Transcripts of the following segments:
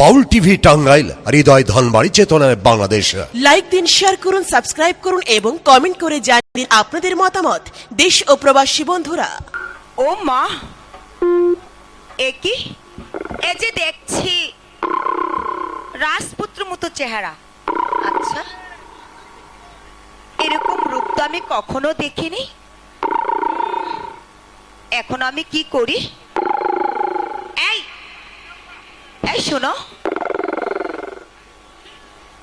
বাউল TV Tangail হৃদয় ধনবাড়ি চেতনায় Bangladesh. Like দিন share করুন সাবস্ক্রাইব করুন এবং কমেন্ট করে জানিয়ে দিন আপনাদের মতামত। দেশ ও প্রবাসী বন্ধুরা। ও মা এ কি? এ যে দেখছি রাজপুত্র মতো চেহারা। আচ্ছা এরকম রূপ তো আমি কখনো দেখিনি। এখন আমি কি করি? এই এই শোনো।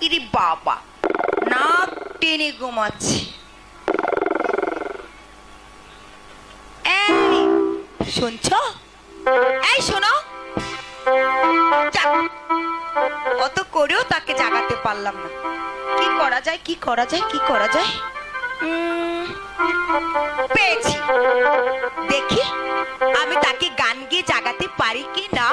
ইরি বাবা নাক টেনে ঘুমাচ্ছে। শুনছ? এই শোনো। যাক, অত করেও তাকে জাগাতে পারলাম না। কি করা যায় কি করা যায় কি করা যায়? পেয়েছি। দেখি আমি তাকে গান গিয়ে জাগাতে পারি কি না?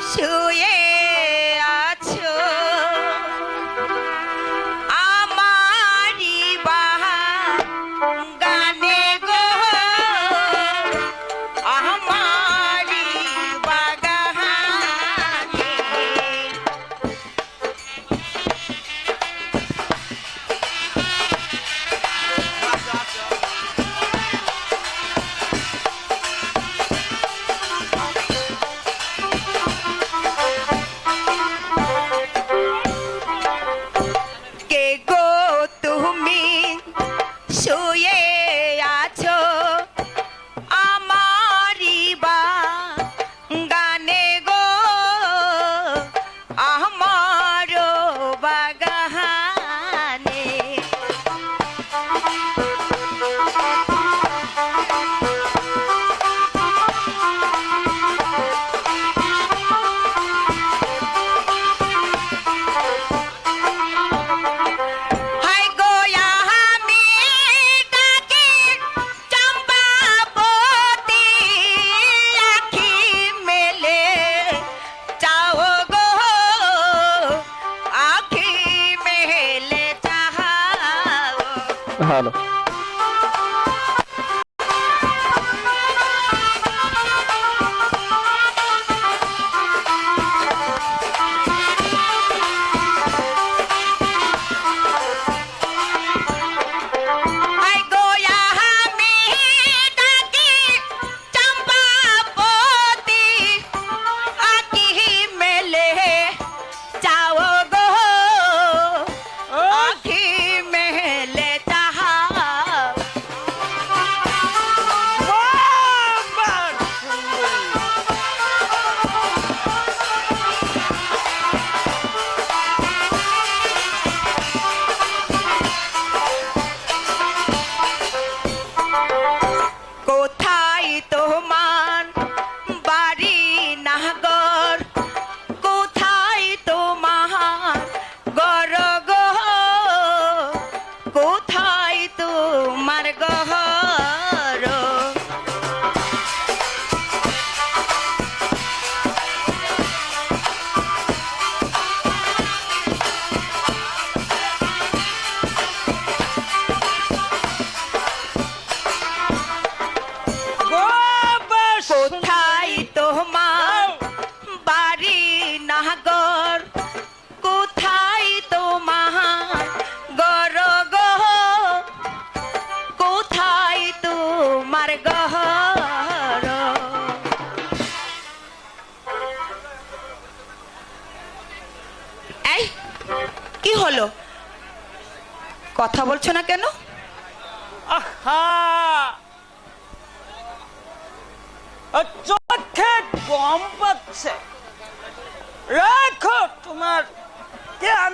xưa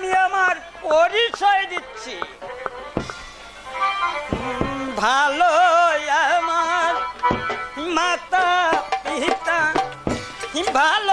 আমি আমার পরিচয় দিচ্ছি। ভালো আমার মাতা পিতা ভালো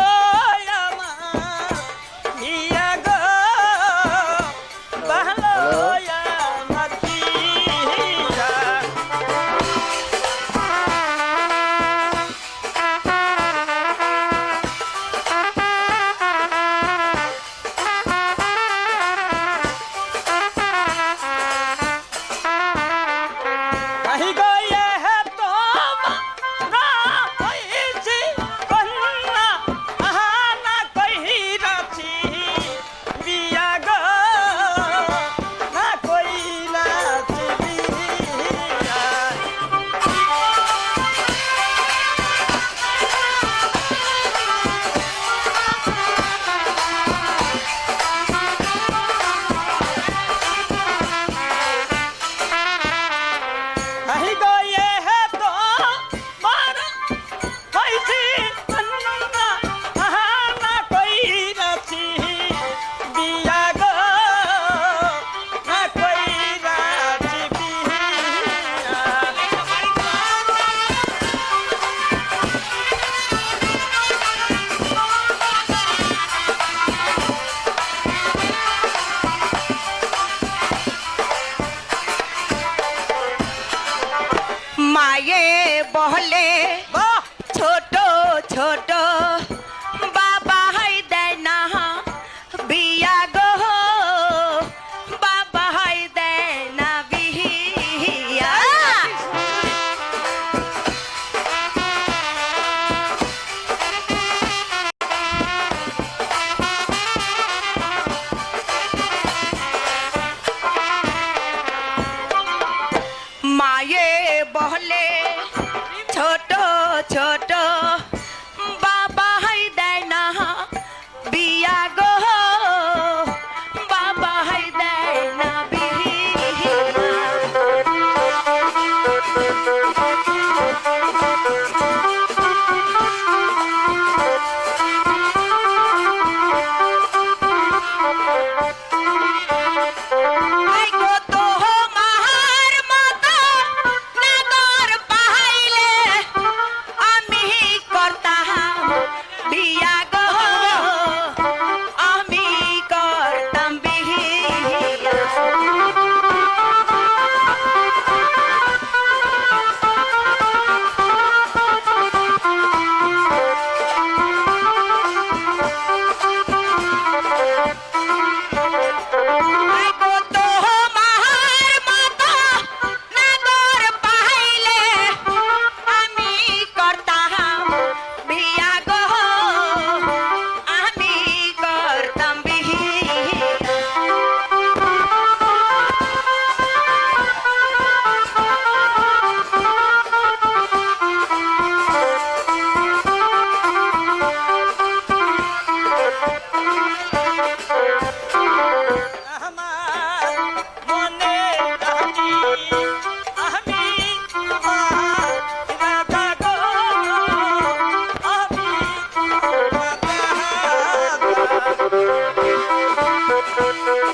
thank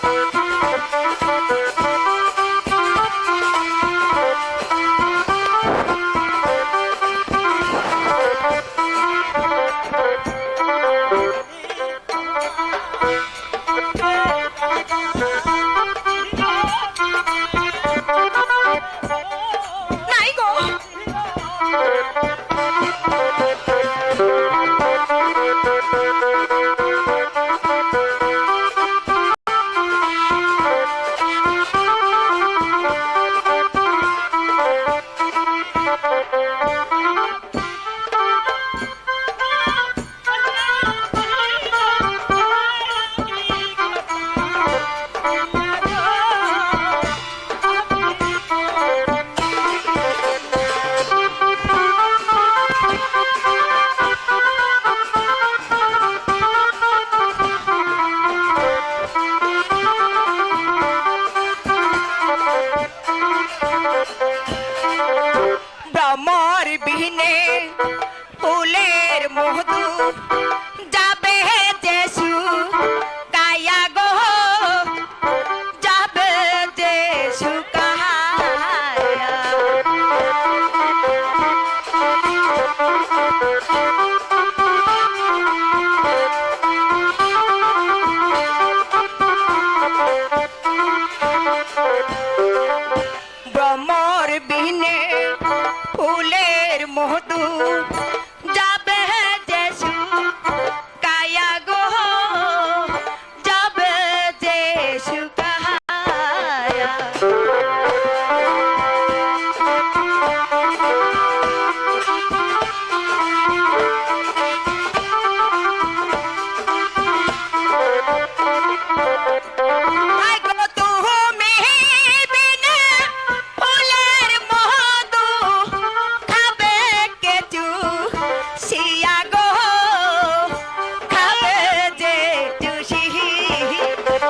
you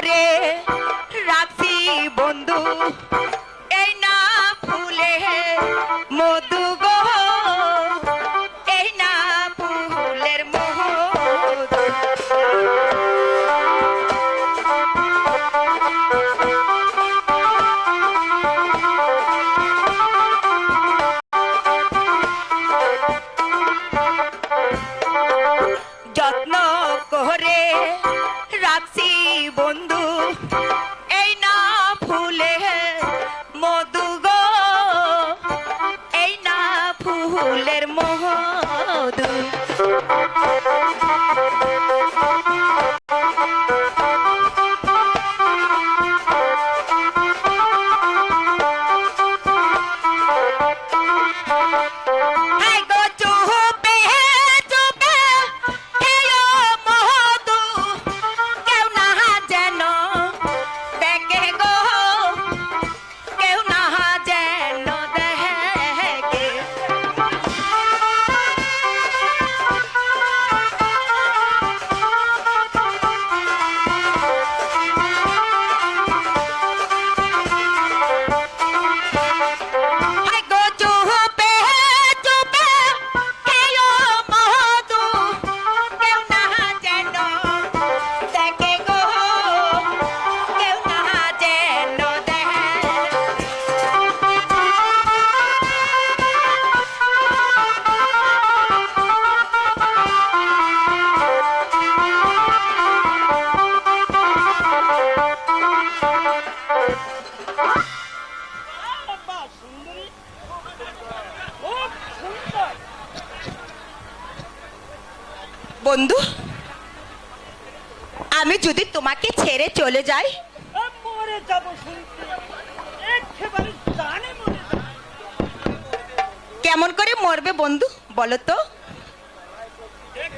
করে do. যদি তোমাকে ছেড়ে চলে যাই মরে যাব একেবারে জানে মরে কেমন করে মরবে বন্ধু বলো তো?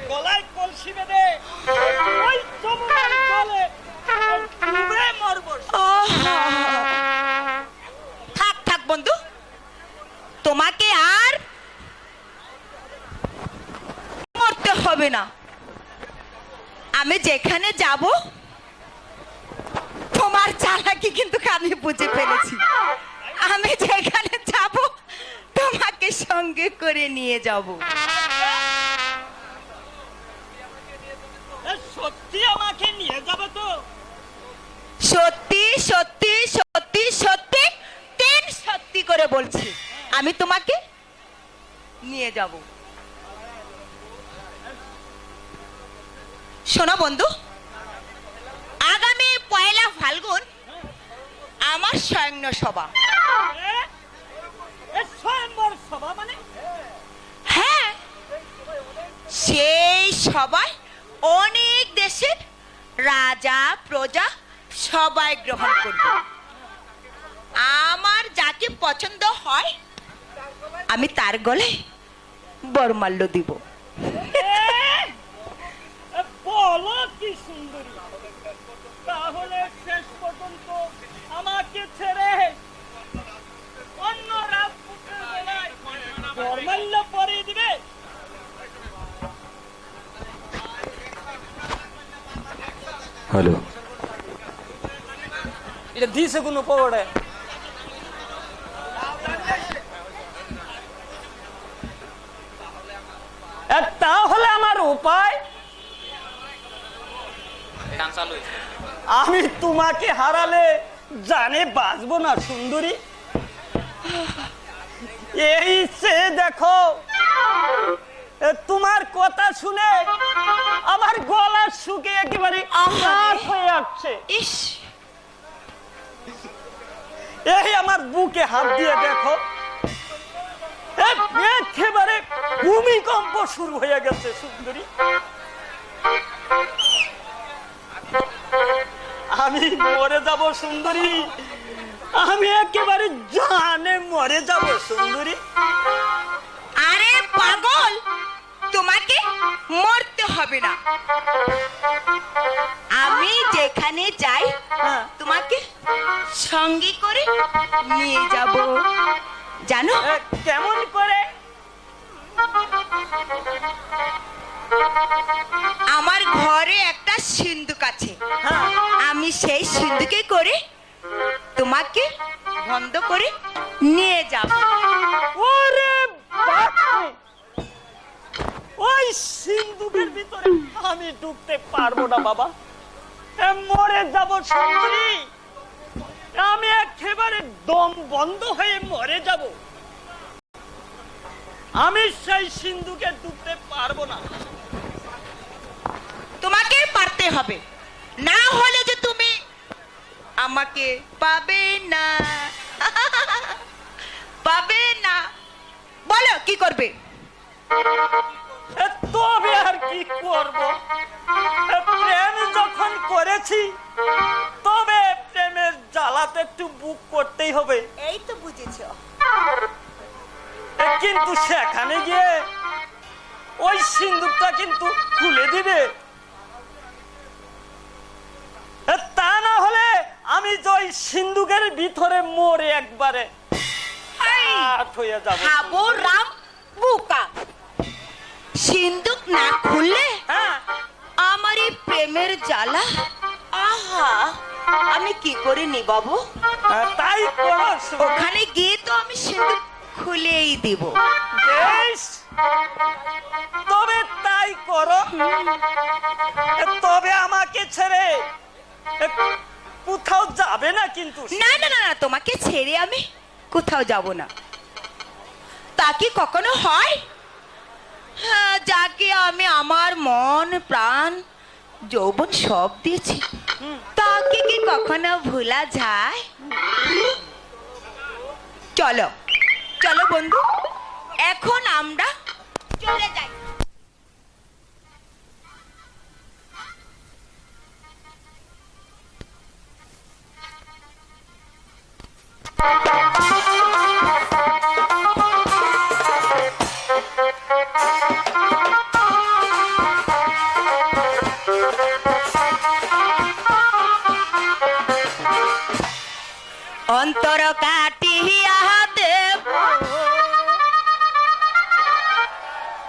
গলায় কলসি বেঁধে ওই যমুনার জলে ডুবে মরবো। থাক থাক বন্ধু। তোমাকে আর মরতে হবে না। আমি যেখানে যাব তোমার চালাকি কিন্তু আমি বুঝে ফেলেছি। আমি যেখানে যাব তোমাকে সঙ্গে করে নিয়ে যাব। সত্যি আমাকে নিয়ে যাবে তো? সত্যি সত্যি সত্যি সত্যি তিন সত্যি করে বলছি। আমি তোমাকে নিয়ে যাব। শোনো বন্ধু আগামী পয়লা ফাল্গুন আমার স্বয়ং সভা। মানে? হ্যাঁ সেই সবাই অনেক দেশের রাজা প্রজা সবাই গ্রহণ করবে। আমার যাকে পছন্দ হয় আমি তার গলে বরমাল্য দিব এ, এ, বলো কি সুন্দরী। তাহলে শেষ পর্যন্ত আমাকে ছেড়ে অন্য রাজপুতের বেলায় পরিয়ে দিবে। হ্যালো। এটা দিছে কোনো পড়ে তাহলে আমার উপায় আমি তোমাকে হারালে জানে বাঁচবো না সুন্দরী। এই সে দেখো তোমার কথা শুনে আমার গলা শুকে একেবারে আহার হয়ে আসছে। ইস। এই আমার বুকে হাত দিয়ে দেখো একেবারে ভূমিকম্প শুরু হয়ে গেছে সুন্দরী। আমি মরে যাব সুন্দরী। আমি একেবারে জানে মরে যাব সুন্দরী। আরে পাগল তোমাকে মরতে হবে না। আমি যেখানে যাই হ্যাঁ। তোমাকে সঙ্গে করে নিয়ে যাব। জানো? কেমন করে? আমার ঘরে একটা সিন্ধুক আছে। হ্যাঁ। আমি সেই সিন্ধুকে করে তোমাকে বন্ধ করে নিয়ে যাব। ওরে! ওই সিন্ধুকের ভিতরে আমি ঢুকতে পারব না বাবা। মরে যাব সুন্দরী। আমি একেবারে দম বন্ধ হয়ে মরে যাব। আমি সেই সিন্ধুকে ডুবতে পারব না। পারতে হবে। না হলে যে তুমি আমাকে পাবে না। পাবে না। বলো কি করবে? তবে আর কি করব? প্রেম যখন করেছি তবে প্রেমের জ্বালাতে একটু বুক করতেই হবে। এই তো বুঝেছ। কিন্তু সেখানে গিয়ে ওই সিন্দুকটা কিন্তু খুলে দিবে এ, তা না হলে আমি যে ওই সিন্দুকের ভিতরে মরে একবারে। আট হয়ে যাব। খাব রাম বুকা। সিন্দুক না খুললে হ্যাঁ। আমার এই প্রেমের জ্বালা। আহা আমি কি করে নিবাবো? হ্যাঁ, তাই করো ওখানে গিয়ে তো আমি সিন্দুক খুলেই দিব। বেশ। তবে তাই করো। তবে আমাকে ছেড়ে কোথাও যাবে না কিন্তু না না না না তোমাকে ছেড়ে আমি কোথাও যাব না। তা কি কখনো হয়? হ্যাঁ, যাকে আমি আমার মন প্রাণ যৌবন সব দিয়েছি তাকে কি কখনো ভোলা যায়? চলো চলো বন্ধু এখন আমরা চলে যাই। অন্তর কাটিয়া দেব।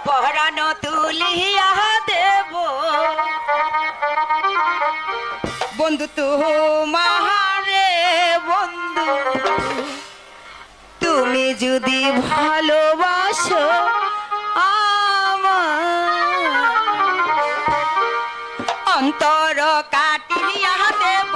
পহরান তুলিয়া দেব। বন্ধু তুমা যদি ভালোবাসো অন্তর কাটিয়া দেব।